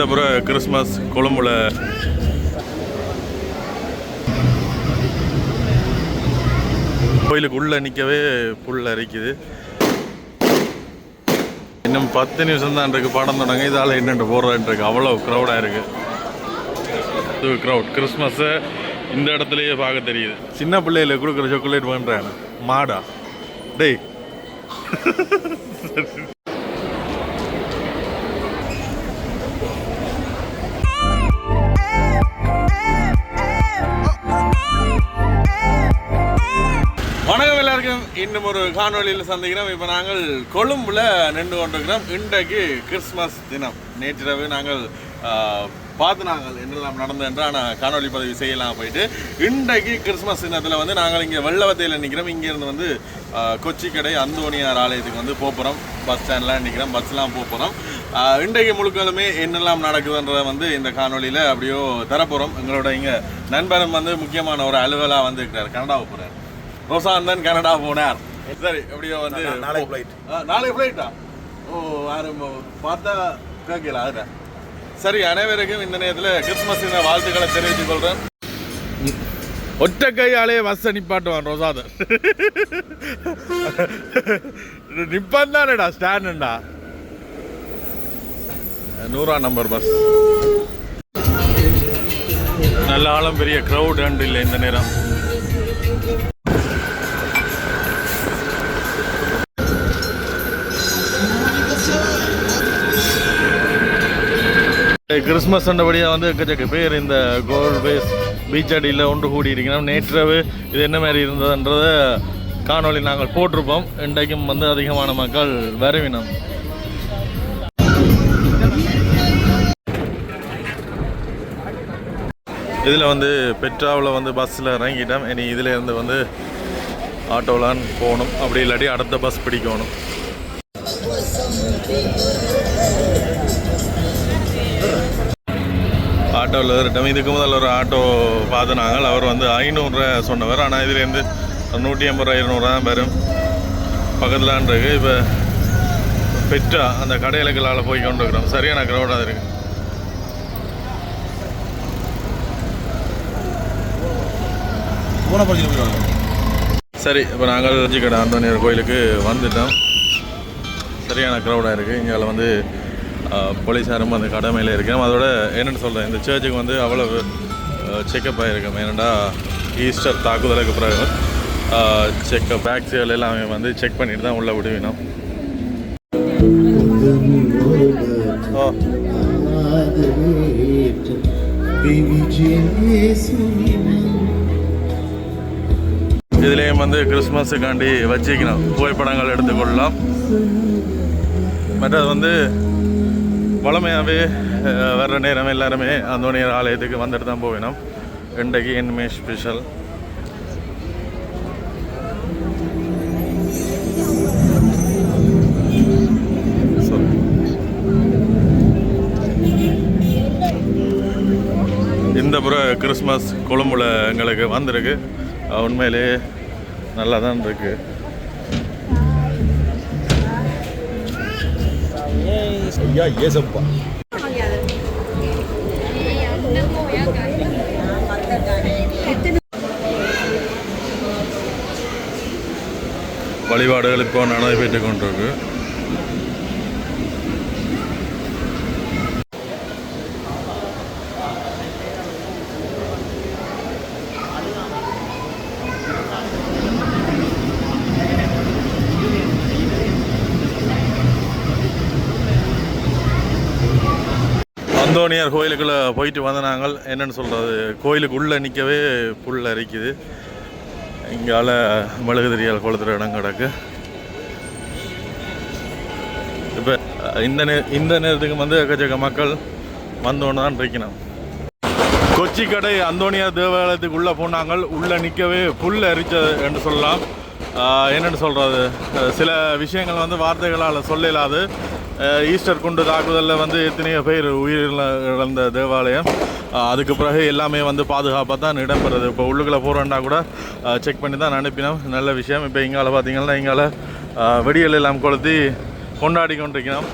இந்த புற கிறிஸ்மஸ் கொழும்புல. கோயிலுக்கு உள்ள நிற்கவே புல் அரிக்குது. இன்னும் பத்து நிமிஷம் தான் இருக்கு. படம் தொடங்க. இதால் என்னென்று போடுறேன் இருக்கு. அவ்வளோ க்ரௌடாக இருக்கு க்ரௌட் கிறிஸ்மஸை இந்த இடத்துலயே பார்க்க தெரியுது. சின்ன பிள்ளையில கொடுக்குற சாக்லேட் பண்ணுறேன் மாடா. டேய். இன்னும் ஒரு காணொலியில் சந்திக்கிறோம். இப்போ நாங்கள் கொழும்புல நின்று கொண்டிருக்கிறோம். இன்றைக்கு கிறிஸ்மஸ் தினம். நேற்றிரவு நாங்கள் பார்த்து நாங்கள் என்னெல்லாம் நடந்தது என்று ஆனால் காணொலி பதிவு செய்யலாம் போயிட்டு. இன்றைக்கு கிறிஸ்மஸ் தினத்தில் வந்து நாங்கள் இங்கே வெள்ளவத்தையில் நிற்கிறோம் இங்கேருந்து வந்து கொச்சி கொச்சிக்கடை அந்தோணியார் ஆலயத்துக்கு வந்து போகிறோம் பஸ் ஸ்டாண்ட்லாம் நிற்கிறோம் பஸ்லாம் போகிறோம் இன்றைக்கு முழுக்கலுமே என்னெல்லாம் நடக்குதுன்றதை வந்து இந்த காணொலியில் அப்படியோ தரப்போகிறோம் எங்களோட இங்கே நண்பரும் வந்து முக்கியமான ஒரு அலுவலாக வந்து இருக்கிறார். கனடாவை போகிறார் ரோசாந்தன் கனடா போனார். சரி எப்படியோ வந்து flight. ஆ, நாளைக்கு ஃப்ளைட்டா ஓ யாரும் பார்த்தா கேட்கல அதுதான் சரி அனைவருக்கும் இந்த நேரத்தில் கிறிஸ்மஸ் வாழ்த்துக்களை தெரிவித்துக் கொள்றேன். ஒற்றை கையாலே பஸ் நிப்பாட்டுவான் ரோசாதன் நிப்பான் தானேடா ஸ்டாண்டுடா நூறாம் நம்பர் பஸ் நல்ல ஆழம் பெரிய க்ரௌட் அண்ட் இல்லை இந்த நேரம். கிறிஸ்மஸ் அண்டபடியாக வந்து எக்கச்சக்க பேர் இந்த கோல் பேஸ் பீச் அடியில் ஒன்று கூடி இருக்கிறோம் நேற்றவு இது என்ன மாதிரி இருந்ததுன்றத காணொளி நாங்கள் போட்டிருப்போம். இன்றைக்கும் வந்து அதிகமான மக்கள் வரவினம். இதில் வந்து பெட்ராவில் வந்து பஸ்ஸில் இறங்கிட்டோம். இனி இதிலேருந்து வந்து ஆட்டோலான் போகணும். அப்படி இல்லாட்டி அடுத்த பஸ் பிடிக்கணும். ஆட்டோவில் ஏறிட்டோம். இதுக்கு முதல்ல ஒரு ஆட்டோ பார்த்து நாங்கள். அவர் வந்து ஐநூறுரூவா சொன்னவர். ஆனால் இதுலேருந்து நூற்றி ஐம்பது ரூபா இருநூறுவா தான் வரும். பக்கத்தில் இருக்கு. இப்போ பெற்றா அந்த கடையிலக்களால் போய் கொண்டு இருக்கிறோம். சரியான க்ரௌடாக இருக்கு பூனை பறிச்சு போயிடுவாங்க சரி இப்போ நாங்கள் கடை ஆண்டோனியர் கோயிலுக்கு வந்துட்டோம். சரியான க்ரௌடாக இருக்குது இங்கே வந்து போலீஸாரும் அந்த கடமையில் இருக்கோம் அதோட என்னென்னு சொல்கிறேன் இந்த சர்ச்சுக்கு வந்து அவ்வளவு செக்கப் ஆகிருக்கோம் ஏன்னாடா ஈஸ்டர் தாக்குதலுக்கு பிறகு செக்கப் வேக்சிகள் எல்லாமே வந்து செக் பண்ணிட்டு தான் உள்ளே விடுவினோம். இதுலேயும் வந்து கிறிஸ்மஸுக்காண்டி வச்சுக்கணும். புகைப்படங்கள் எடுத்துக்கொள்ளலாம். மற்றது வந்து வளமையாகவே வர்ற நேரம் எல்லாருமே அந்தோனியர் ஆலயத்துக்கு வந்துட்டு தான் போவினோம் இன்றைக்கு இனிமே ஸ்பெஷல் இந்த புற கிறிஸ்மஸ் கொழும்புல எங்களுக்கு வந்திருக்கு. உண்மையிலேயே உண்மையிலே நல்லா தான் இருக்குது ஐயா ஏசப்பா வழிபாடுகள் இப்போ நடைபெற்று கொண்டிருக்கு. அந்தோனியார் கோயிலுக்குள்ளே போயிட்டு வந்த நாங்கள் என்னென்னு சொல்கிறது கோயிலுக்கு உள்ளே நிற்கவே புல் அரிக்குது. இங்கால மெழுகுதிரியால் கொளுத்துற இடம் கிடக்கு. இப்போ இந்த நே இந்த நேரத்துக்கு வந்து எக்கச்சக்க மக்கள் வந்தோன்னு தான் இருக்கணும் கொச்சி கடை அந்தோனியார் தேவாலயத்துக்கு உள்ளே போனாங்கள் உள்ளே நிற்கவே புல் அரிச்சது என்று சொல்லலாம். என்னென்னு என்னன்னு சொல்கிறது சில விஷயங்கள் வந்து வார்த்தைகளால் சொல்ல இல்லாது ஈஸ்டர் குண்டு தாக்குதலில் வந்து எத்தனையோ பேர் உயிர் இழந்த தேவாலயம். அதுக்கு பிறகு எல்லாமே வந்து பாதுகாப்பாக தான் இடம்பெறுது. இப்போ உள்ளுக்குள்ளே போகிறோன்னா கூட செக் பண்ணி தான் அனுப்பினோம். நல்ல விஷயம். இப்போ இங்கால பார்த்தீங்கன்னா இங்கால வெடிகள் எல்லாம் கொளுத்தி கொண்டாடி கொண்டிருக்கிறோம்.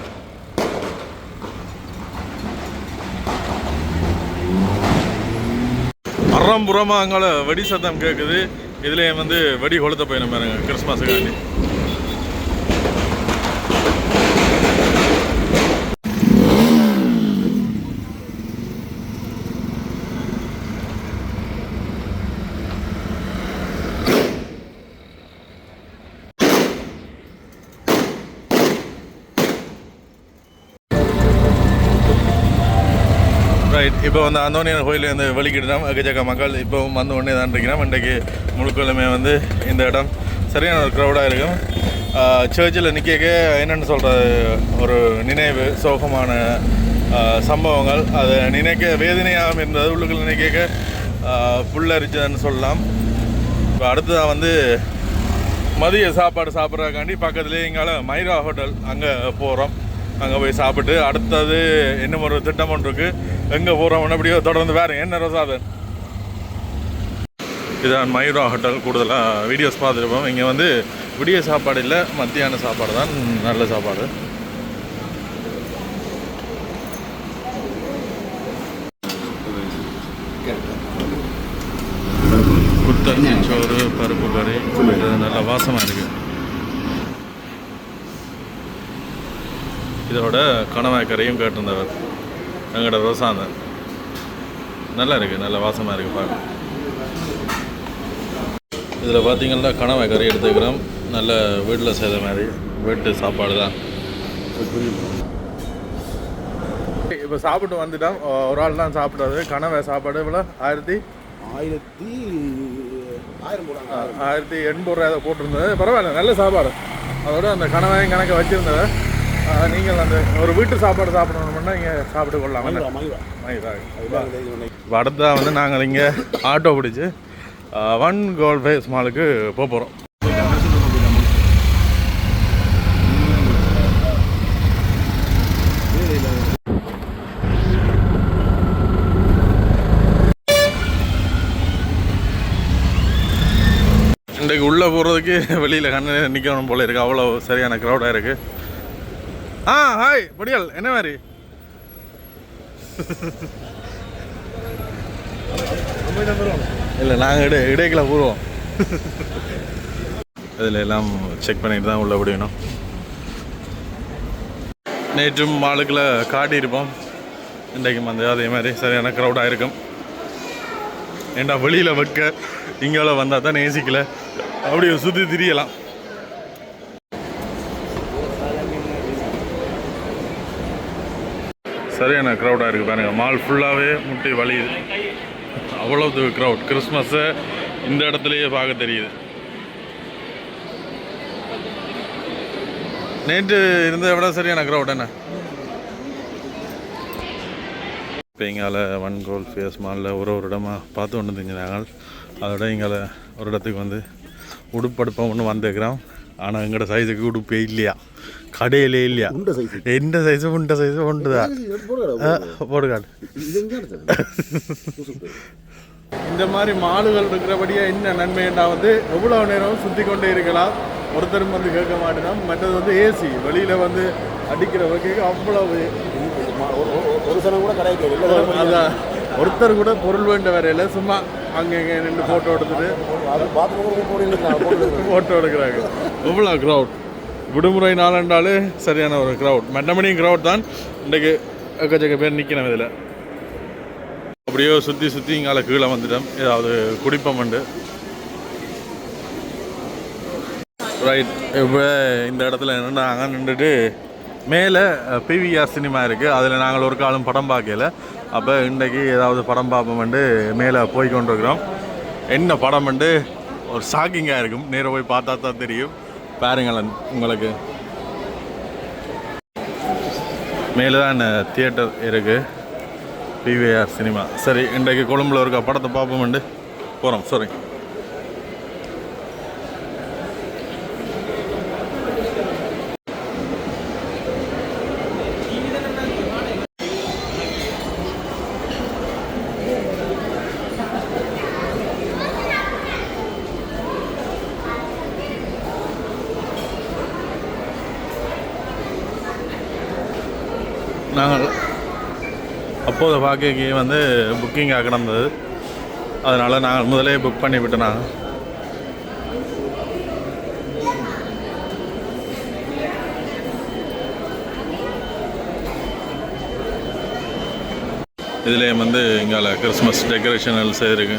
அறம்புறமாக அங்கால வெடி சத்தம் கேட்குது இதுலேயே வந்து வெடி கொளுத்த போயிடும் பாருங்க கிறிஸ்மஸுக்காண்டி இப்போ வந்து அந்தோனியன் கோயிலேருந்து வெளிக்கிட்டு எக்கச்சக்க மக்கள் இப்போவும் வந்து ஒன்றே தான் இருக்கிறோம் இன்றைக்கு முழுக்கலுமே வந்து இந்த இடம் சரியான ஒரு க்ரௌடாக இருக்கும். சர்ச்சில் நிற்க என்னென்னு சொல்கிறது ஒரு நினைவு சோகமான சம்பவங்கள். அதை நினைக்க வேதனையாகவும் இருந்தது உள்ளுக்குள்ள நினைக்க புல்லரிச்சதுன்னு சொல்லலாம். இப்போ அடுத்ததாக வந்து மதிய சாப்பாடு சாப்பிட்றதுக்காண்டி பக்கத்துலேயே எங்களால் மைரா ஹோட்டல் அங்கே போகிறோம் அங்கே போய் சாப்பிட்டு அடுத்தது இன்னும் ஒரு திட்டம் ஒன்று இருக்குது எங்கே போகிறோம்னு அப்படியோ தொடர்ந்து வேறு என்ன ரசாதன் இதான் மயூரா ஹோட்டல். கூடுதலாக வீடியோஸ் பார்த்துருப்போம். இங்கே வந்து விடிய சாப்பாடு இல்லை மத்தியான சாப்பாடு தான். நல்ல சாப்பாடு. குத்தரிசி சோறு பருப்பு கறி நல்லா நல்ல வாசமாக இருக்குது இதோட கணவாய் கறியும் கேட்டிருந்தவர். எங்களோட ரோசாந்தன். நல்லா இருக்குது நல்ல வாசமாக இருக்குது பார்க்க இதில் பார்த்தீங்கன்னா கணவாய் கறி எடுத்துக்கிறோம். நல்ல வீட்டில் செய்த மாதிரி வீட்டு சாப்பாடு தான். இப்போ சாப்பிட்டு வந்துட்டோம். ஒரு ஆள் தான் சாப்பிட்றது கனவை சாப்பாடு இவ்வளோ? ஆயிரத்தி? ஆயிரத்தி ஆயிரம் ஆயிரத்தி எண்பது ரூபாய் போட்டிருந்தது. பரவாயில்ல நல்ல சாப்பாடு. அதோட அந்த கணவாயும் கணக்கை வச்சுருந்தது நீங்கள் அந்த ஒரு வீட்டு சாப்பாடு சாப்பிடணும்னா இங்கே சாப்பிட்டு கொள்ளலாம். அடுத்தா வந்து நாங்கள் இங்கே ஆட்டோ பிடிச்சி ஒன் கோல்ட் ஃபேஸ் மாலுக்கு போக போகிறோம் இன்றைக்கு உள்ளே போகிறதுக்கு வெளியில் கண்ணு நிற்கணும் போல இருக்குது அவ்வளோ சரியான க்ரௌடாக இருக்குது ஆ ஹாய் படியால் என்ன மாதிரி? இல்லை நாங்கள் இடை இடைக்கில் போடுவோம். இதில் எல்லாம் செக் பண்ணிட்டு தான் உள்ள முடியணும் நேற்றும் மாலுக்கில் காட்டியிருப்போம் இன்றைக்கும் வந்து அதே மாதிரி சரியான க்ரௌடாக இருக்கும். ஏண்டா வெளியில் வைக்க? இங்கே வந்தால் தான் நேசிக்கல. அப்படியே சுற்றி திரியலாம். சரியான க்ரௌடாக இருக்குது பாருங்க. மால் ஃபுல்லாகவே முட்டி வலியுது. அவ்வளவு க்ரௌட் கிறிஸ்மஸை இந்த இடத்துலையே பார்க்க தெரியுது. நேற்று இருந்ததை விட சரியான க்ரௌட் என்ன? இப்போ எங்கால ஒன் கோல் ஃபேஸ் மாலில் ஒரு ஒரு இடமாக பார்த்து கொண்டு தெரிஞ்சினாங்க அதோட எங்கால ஒரு இடத்துக்கு வந்து உடுப்படுப்பம் ஒன்று வந்துக்கிறோம் ஆனால் எங்களோட சைஸுக்கு உடுப்பே இல்லையா? சைஸு உண்ட சைஸு உண்டுதா போடுகாடு இது எங்க எடுத்தது இந்த மாதிரி மாடுகள் இருக்கிறபடியே என்ன நன்மைன்னா வந்து எவ்வளோ நேரம் சுற்றி கொண்டே இருக்கலாம் ஒருத்தரும் வந்து கேட்க மாட்டேன் மற்றது வந்து ஏசி வெளியில் வந்து அடிக்கிற வகைக்கு அவ்வளவு ஒரு சனம் கூட கிடையாது இல்லை அதான் ஒருத்தர் கூட பொருள் வேண்ட வரையில சும்மா அங்கே இங்கே நின்று ஃபோட்டோ எடுத்துட்டு ஃபோட்டோ எடுக்கிறாங்க எவ்வளோ க்ரௌட் விடுமுறை நாளண்டாலே சரியான ஒரு க்ரௌட் மெண்டமணியும் க்ரௌட் தான். இன்றைக்கு எக்கச்சக்க பேர் நிற்கணும் இதில். அப்படியே சுற்றி சுற்றி இங்கால கீழே வந்துட்டோம். ஏதாவது குடிப்பம் உண்டு. ரைட் இப்போ இந்த இடத்துல என்னென்னா அங்கே நின்றுட்டு மேலே பிவிஆர் சினிமா இருக்குது அதில் நாங்கள் ஒரு காலம் படம் பார்க்கல. அப்போ இன்றைக்கு ஏதாவது படம் பார்ப்போம்ட்டு மேலே போய் கொண்டிருக்கிறோம். என்ன படம்ட்டு ஒரு ஷாக்கிங்காக இருக்கும். நேராக போய் பார்த்தா தான் தெரியும். பாருங்களேன் உங்களுக்கு. மேலே தான் தியேட்டர் இருக்குது பிவிஆர் சினிமா சரி இன்றைக்கு கொழும்புல இருக்க? படத்தை பார்ப்போம்ண்டு போகிறோம் சரி நாங்கள் அப்போது பார்க்க வந்து புக்கிங் கிடந்தது அதனால் நாங்கள் முதலே புக் பண்ணி விட்டோம் நாங்கள் இதுலேயும் வந்து இங்கால கிறிஸ்மஸ் டெக்கரேஷன் எல்லாம் செய்திருக்கு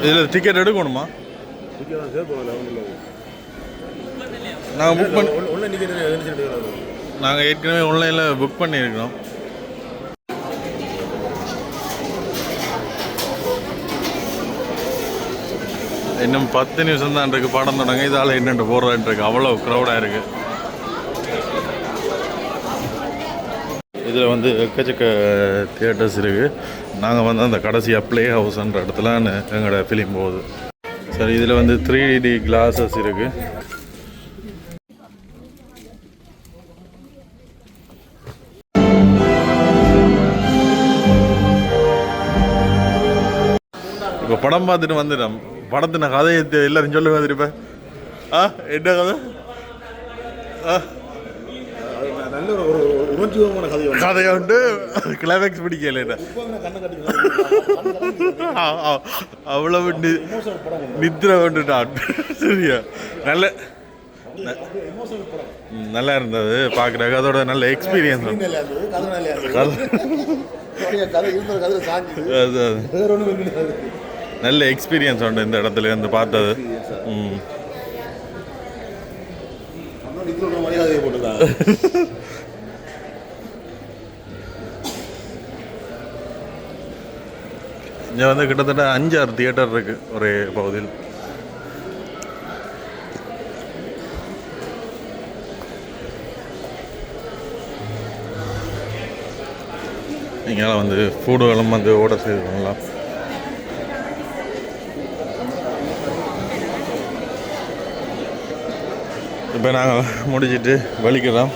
இதில் டிக்கெட் எடுக்கணுமா டிக்கெட் சேர்ப்போம் ஒன்றும் இல்லை நாங்கள் புக் பண்ணி எடுத்துட்டு நாங்கள் ஏற்கனவே ஆன்லைனில் புக் பண்ணியிருக்கிறோம். இன்னும் பத்து நிமிஷம் தான் இருக்கு படம் தொடங்க. இதால் என்னென்று போடுறான் இருக்கு. அவ்வளோ க்ரௌடாக இருக்கு. இதில் வந்து எக்கச்சக்க தியேட்டர்ஸ் இருக்குது நாங்கள் வந்து அந்த கடைசியாக ப்ளே ஹவுஸ்ன்ற இடத்துல எங்களோட ஃபிலிம் போகுது. சரி இதில் வந்து த்ரீ டி கிளாஸஸ் இருக்குது இப்போ படம் பார்த்துட்டு வந்துட்டோம் படத்தின கதையை தெ- எல்லாரும் சொல்லுங்க திருப்ப ஆ என்ன கதை ஆ நல்ல ஒரு உணர்ச்சிகரமான கதை கதையை வந்து கிளைமேக்ஸ் பிடிக்கல அவ்வளவு நி- நித்திர வந்துட்டான் சரியா நல்ல நல்லா இருந்தது பார்க்குறக்கு அதோட நல்ல எக்ஸ்பீரியன்ஸ் நல்லா இருந்தது கதை நல்ல எக்ஸ்பீரியன்ஸ் உண்டு இந்த இடத்துல இருந்து பார்த்தது. ம். இங்கே வந்து கிட்டத்தட்ட அஞ்சாறு தியேட்டர் இருக்கு ஒரே பகுதியில். இங்கே வந்து ஃபுட்டுகளும் வந்து ஓட செய்து பண்ணலாம் இப்போ நாங்கள் முடிச்சிட்டு வலிக்கிறோம்.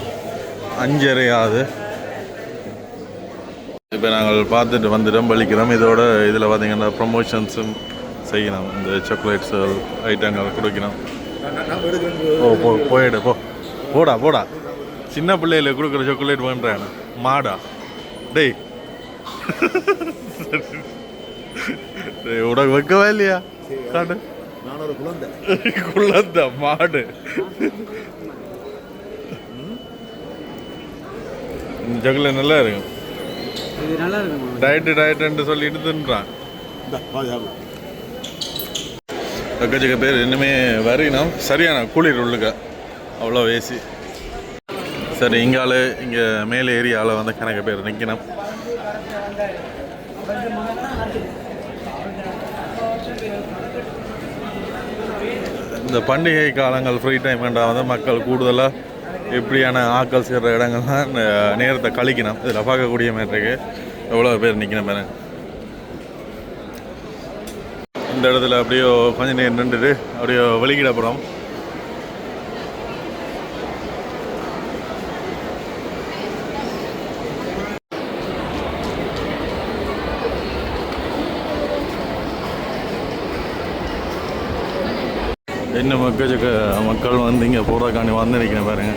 அஞ்சரை ஆகுது இப்போ நாங்கள் பார்த்துட்டு வந்துட்டோம் பலிக்கிறோம் இதோட இதில் பார்த்தீங்கன்னா ப்ரமோஷன்ஸும் செய்யணும். இந்த சாக்லேட்ஸ் ஐட்டங்கள் கொடுக்கணும். ஓ போ போயிடு போ. போடா போடா. சின்ன பிள்ளையில கொடுக்குற சாக்லேட் பண்ணுறேன் மாடா. டேய். டேய், உனக்கு வைக்கவே இல்லையா? காட்டு. நான் ஒரு குழந்தை குள்ளந்த மாடு சாக்லேட் நல்லா இருக்கும். இது நல்லா இருக்குமா டயட்டு டயட்டுன்னு சொல்லிட்டு தின்றான் இந்த பாதுகாப்பு எக்கச்சக்க பேர் இன்னுமே வரையினோம் சரியான குளிர் உள்ளுக்க. அவ்வளோ ஏசி. சரி இங்கால இங்கே மேலே ஏரியாவில் வந்து கணக்கு பேர் நிற்கணும் இந்த பண்டிகை காலங்கள் ஃப்ரீ டைம் வந்து மக்கள் கூடுதலாக இப்படியான ஆக்கள் சேர்கிற இடங்கள்லாம் இந்த நேரத்தை கழிக்கணும். இதில் பார்க்கக்கூடிய மாதிரி எவ்வளோ பேர் நிற்கணும் பாருங்க. இந்த இடத்துல அப்படியே கொஞ்ச நேரம் நின்றுட்டு அப்படியே வெளிக்கிட போகிறோம் என்ன மக்கச்சக்க மக்கள் வந்து இங்கே போகிறக்காண்டி வந்து நிற்கிறேன் பாருங்க.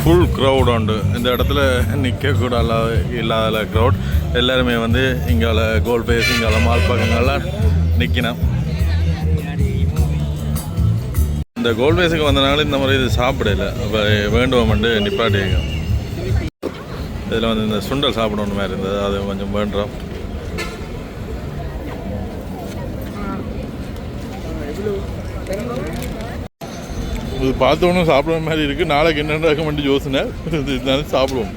ஃபுல் க்ரௌட் உண்டு. இந்த இடத்துல நிற்கக்கூட இல்லாத க்ரௌட் எல்லாருமே வந்து இங்கால கோல் பேஸ் இங்கால மால் பக்கங்கள்லாம் நிற்கணும் இந்த கோல் பேஸுக்கு வந்தனால இந்த மாதிரி இது சாப்பிடல. அப்போ வேண்டுவோம்ட்டு நிப்பாட்டி இதில் வந்து இந்த சுண்டல் சாப்பிடணும் மாதிரி இருந்தது. அது கொஞ்சம் வேண்டுறோம் இது பார்த்தோன்னு சாப்பிட்ற மாதிரி இருக்குது நாளைக்கு என்னென்ன ரெக்கமெண்ட் யோசனை? இருந்தாலும் சாப்பிடுவோம்.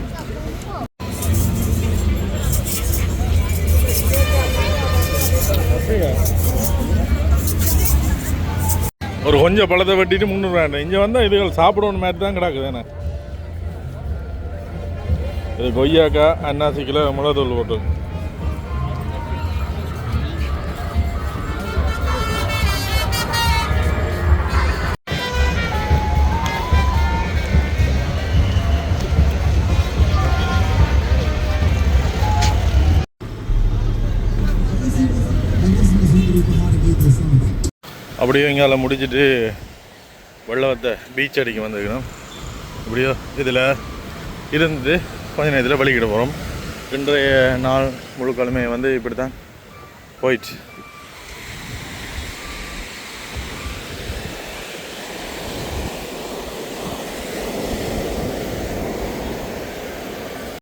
ஒரு கொஞ்சம் பழத்தை வெட்டிட்டு முந்நூறு இங்கே வந்தால் இதுகள் சாப்பிடணும் மாதிரி தான் கிடக்குது என்ன? இது கொய்யாக்காய் அன்னாசி கிலோ மிளகாத்தூள் போட்டு. அப்படியே இங்கால முடிச்சுட்டு வெள்ளவத்தை பீச் அடிக்க வந்திருக்கிறோம் இப்படியோ இதில் இருந்து கொஞ்ச நேரத்தில் வலிக்கிட போகிறோம் இன்றைய நாள் முழுக்கலுமே வந்து இப்படி தான் போயிடுச்சு.